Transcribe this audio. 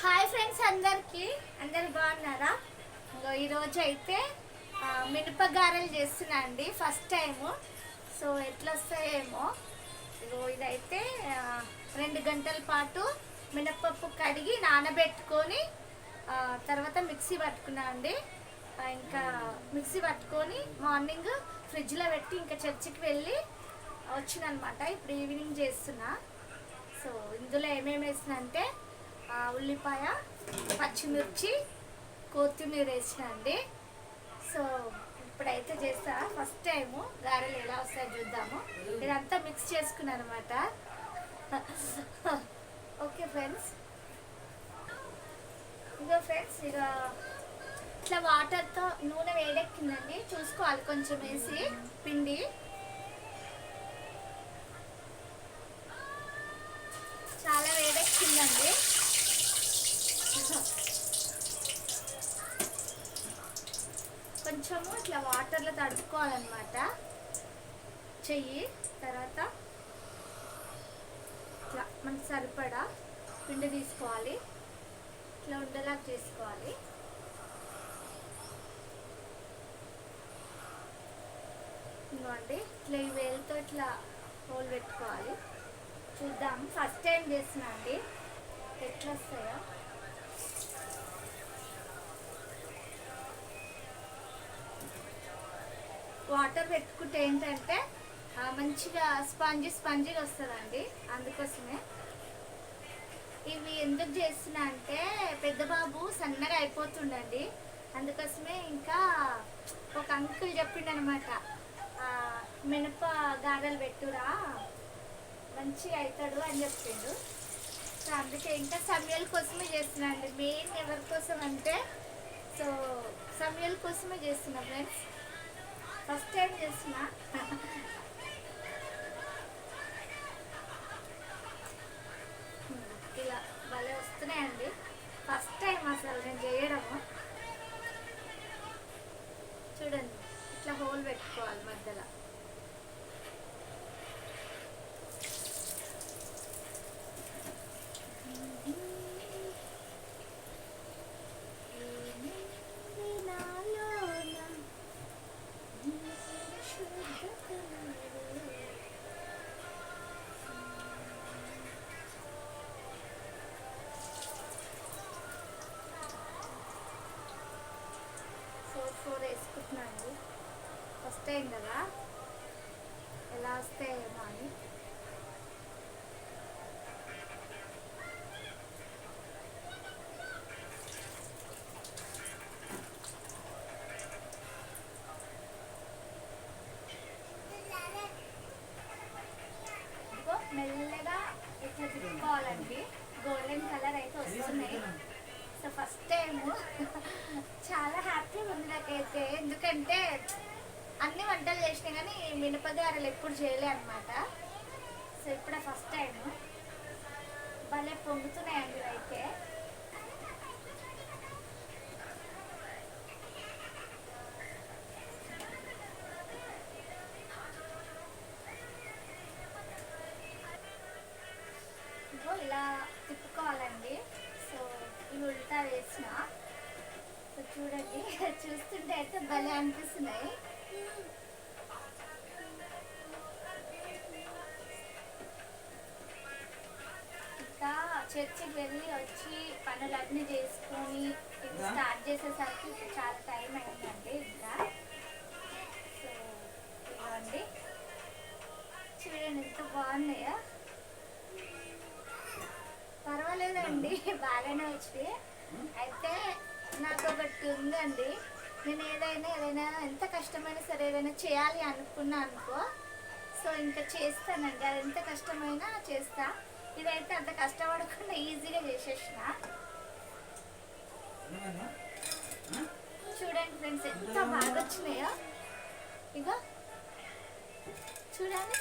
Hi friends అందరికి. అందరు బాగున్నారా? ఇంగో ఈరోజు అయితే మినపగారెలు చేస్తున్నా అండి ఫస్ట్ టైము సో ఎట్లా వస్తాయేమో ఇగో ఇదైతే రెండు గంటల పాటు మినపప్పు కడిగి నానబెట్టుకొని తర్వాత మిక్సీ పట్టుకున్నా అండి ఇంకా మిక్సీ పట్టుకొని మార్నింగ్ ఫ్రిడ్జ్లో పెట్టి ఇంకా చర్చికి వెళ్ళి వచ్చిన అనమాట ఇప్పుడు ఈవినింగ్ చేస్తున్నా. సో ఇందులో ఏమేమి వేసిన అంటే ఉల్లిపాయ పచ్చిమిర్చి కొత్తిమీర వేసిన అండి సో ఇప్పుడైతే చేస్తా. ఫస్ట్ టైము గారెలు ఎలా వస్తాయో చూద్దాము. ఇదంతా మిక్స్ చేసుకున్నాను అనమాట ఓకే ఫ్రెండ్స్ ఇదో ఫ్రెండ్స్ ఇక ఇట్లా వాటర్తో నూనె వేడెక్కిందండి. చూసుకోవాలి కొంచెం వేసి పిండి. చాలా వేడెక్కిందండి. కొంచెము ఇట్లా వాటర్లో తడుపుకోవాలన్నమాట. చెయ్యి తర్వాత ఇట్లా మనకు సరిపడా పిండి తీసుకోవాలి. ఇట్లా ఉండేలాగా చేసుకోవాలి. ఇదిగోండి ఇట్లా ఈ వేలుతో ఇట్లా హోల్ పెట్టుకోవాలి. చూద్దాం ఫస్ట్ టైం చేస్తున్నా అండి? ఎట్లా వస్తాయో. వాటర్ పెట్టుకుంటే ఏంటంటే మంచిగా స్పంజీ స్పంజీగా వస్తుందండి అందుకోసమే. ఇవి ఎందుకు చేస్తున్నా అంటే పెద్ద బాబు సన్నగా అయిపోతుండండి. అందుకోసమే ఇంకా ఒక అంకుల్ చెప్పిండనమాట మినప గారెలు పెట్టురా మంచిగా అవుతాడు అని చెప్పిండు. సో అందుకే ఇంకా సమయాల కోసమే చేస్తున్నాను అండి. మెయిన్ ఎవరి కోసం అంటే సో సమయాల కోసమే చేస్తున్నా ఫ్రెండ్స్. ఫస్ట్ టైం చేస్తున్నా ఇలా భలే వస్తున్నాయండి. ఫస్ట్ టైం అసలు నేను చేయడము. చూడండి ఇట్లా హోల్ పెట్టుకోవాలి మధ్యలో. ఫోర్ ఫోర్ వేసుకుంటున్నాను. ఫస్ట్ టైం కదా? ఎలా వస్తాయేమో అని. మెల్లగా ఇట్లా తిప్పుకోవాలండి. గోల్డెన్ కలర్ అయితే వస్తున్నాయి. సో ఫస్ట్ టైం చాలా హ్యాపీ ఉంది నాకైతే. ఎందుకంటే అన్ని వంటలు చేసినా కానీ మినపగారలు ఎప్పుడు చేయలే అనమాట సో ఇప్పుడే ఫస్ట్ టైం భలే పొంగుతున్నాయండి అయితే ఇలా తిప్పుకోవాలి. ఉల్టా వేసిన. చూడండి చూస్తుంటే అయితే భలే అనిపిస్తున్నాయి. ఇంకా చర్చికి వెళ్ళి వచ్చి పనులన్నీ చేసుకొని స్టార్ట్ చేసేసరికి చాలా టైం అయిందండి ఇంకా. పర్వాలేదండి బాగానే వచ్చి అయితే నాకు ఒకటి ఉందండి. నేను ఏదైనా ఏదైనా ఎంత కష్టమైనా సరే ఏదైనా చేయాలి అనుకున్నా అనుకో సో ఇంకా చేస్తానండి. అది ఎంత కష్టమైనా చేస్తా. ఇదైతే అంత కష్టపడకుండా ఈజీగా చేసేసిన. చూడండి ఫ్రెండ్స్ ఎంత బాగా వచ్చినాయో. ఇగో చూడండి.